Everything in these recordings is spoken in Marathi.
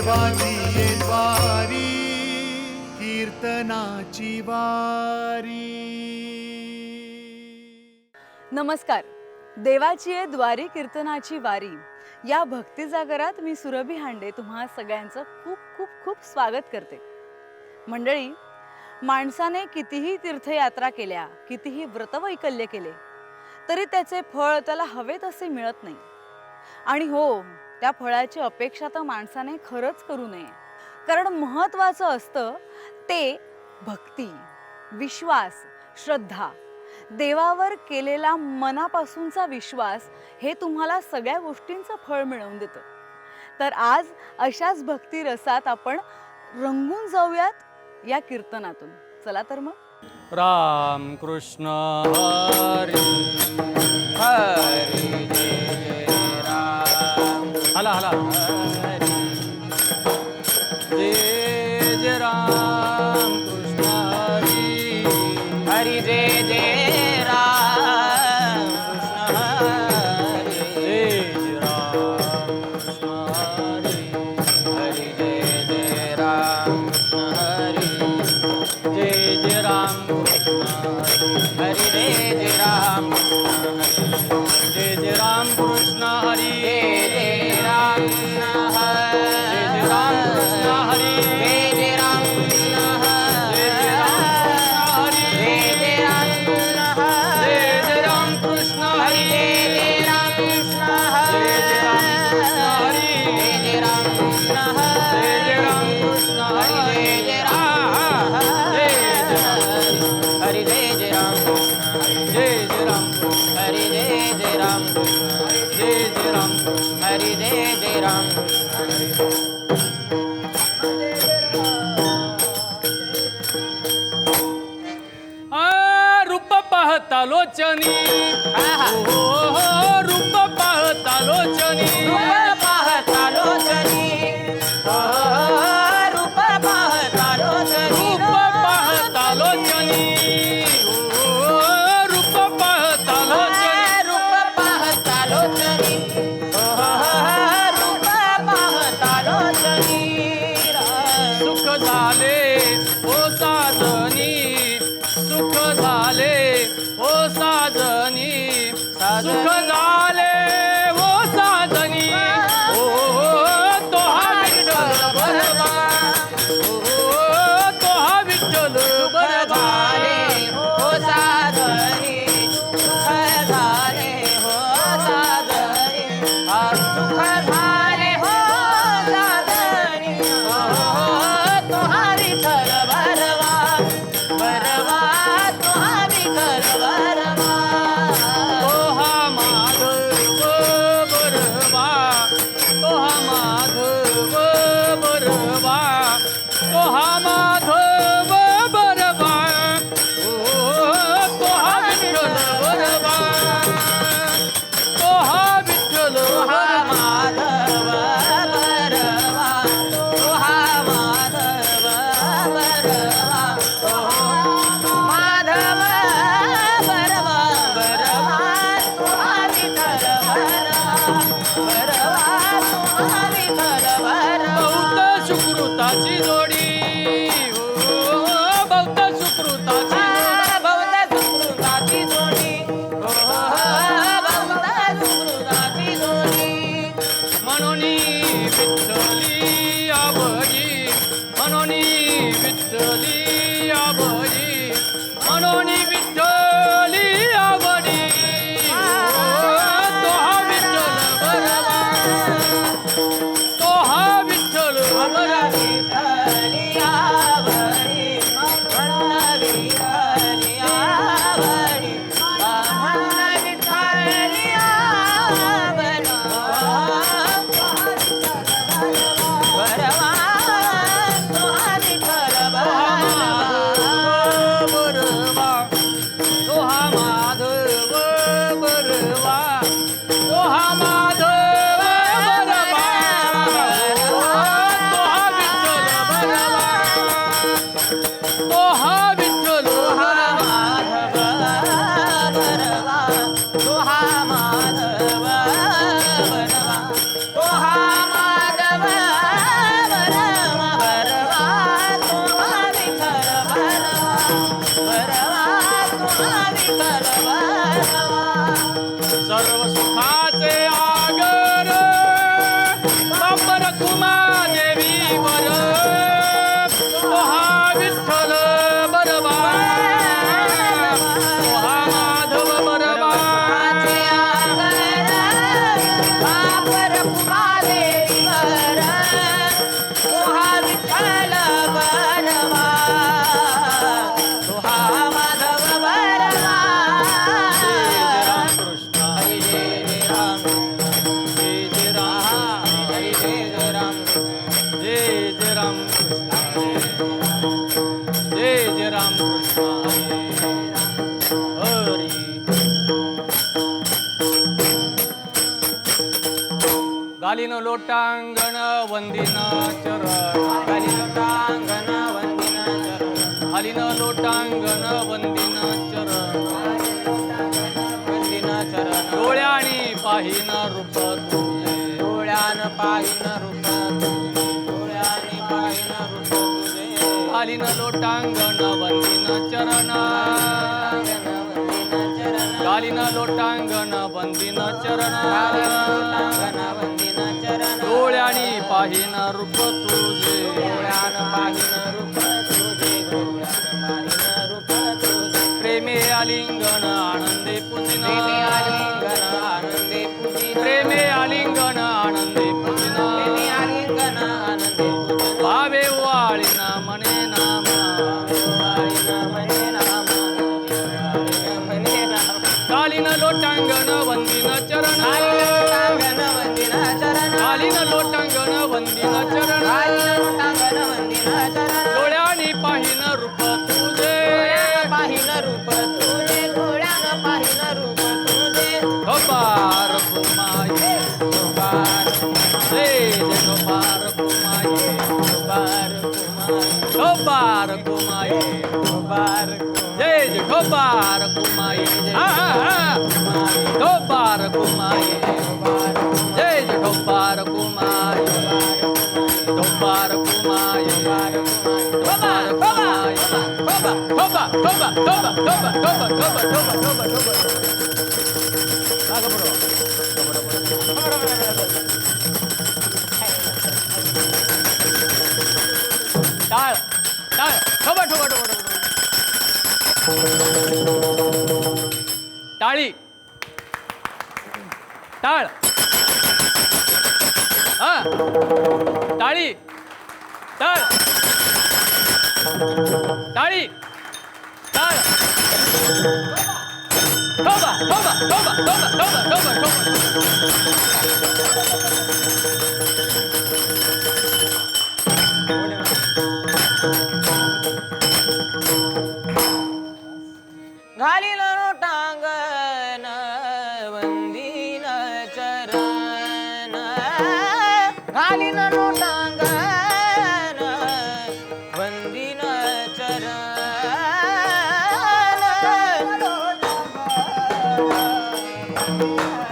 देवाची वारी कीर्तनाची वारी. नमस्कार. देवाची ये द्वारी कीर्तनाची वारी. या भक्ती जागरात मी सुरभी हांडे तुम्हा सगळ्यांचं खूप खूप खूप स्वागत करते. मंडळी माणसाने कितीही तीर्थयात्रा केल्या कितीही व्रतवैकल्य केले तरी त्याचे फळ त्याला हवे तसे मिळत नाही. आणि हो त्या फळाची अपेक्षा तर माणसाने खरंच करू नये. कारण महत्वाचं असतं ते भक्ती विश्वास श्रद्धा. देवावर केलेला मनापासूनचा विश्वास हे तुम्हाला सगळ्या गोष्टींचं फळ मिळवून देतं. तर आज अशाच भक्ती रसात आपण रंगून जाऊयात या कीर्तनातून. चला तर मग. राम कृष्ण हरी हरी 来了。आलोचनी. हो, हो, हो, रूप पाहत आलोचनी. गालीन लोटांगण वंदिन चरण गालीन लोटांगण वंदिन चरण गालीन लोटांगण वंदिन चरण वंदिन चरण डोळ्याने पाहिन रूप तुझे डोळ्यान पाहिन घालीन लोटांगण बंदिन चरण. घालीन लोटांगण बंदिन चरण. डोळ्यानी पाहिन रूप तुझे. पाहिन रूप तुझे प्रेमे आलिंगण गोपार कुमाये जय टाळ टाळ टाळी टाळ हा टाळी टाळ टाळी टाळ ठोबा ठोबा ठोबा ठोबा ठोबा ठोबा ठोबा Bye.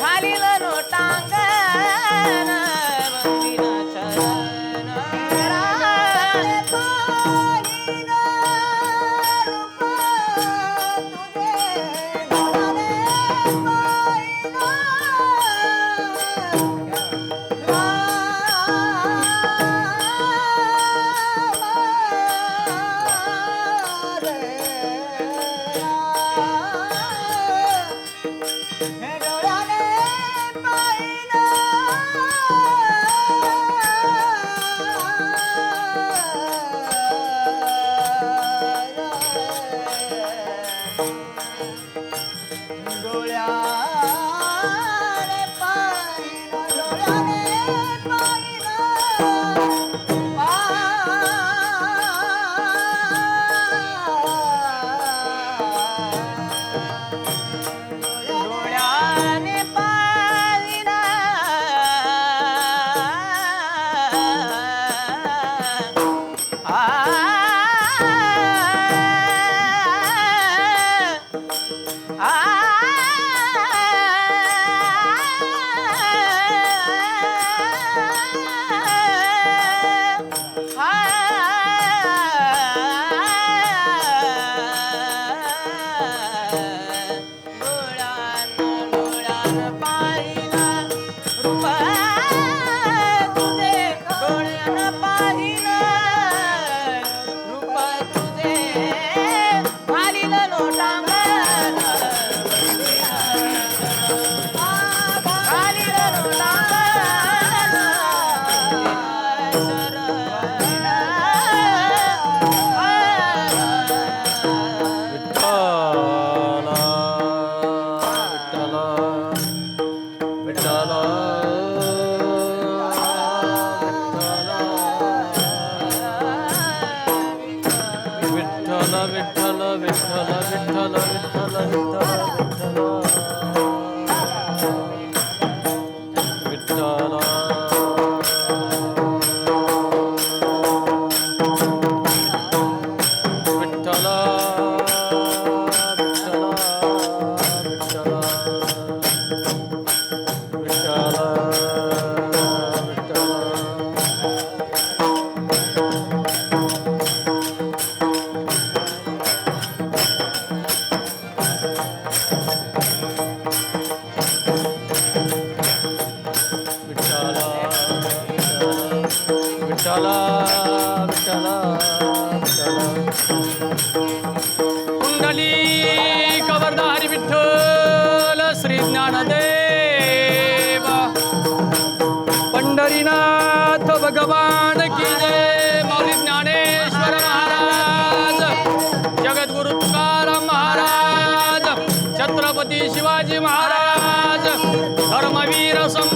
घालील नो टांग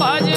Господи.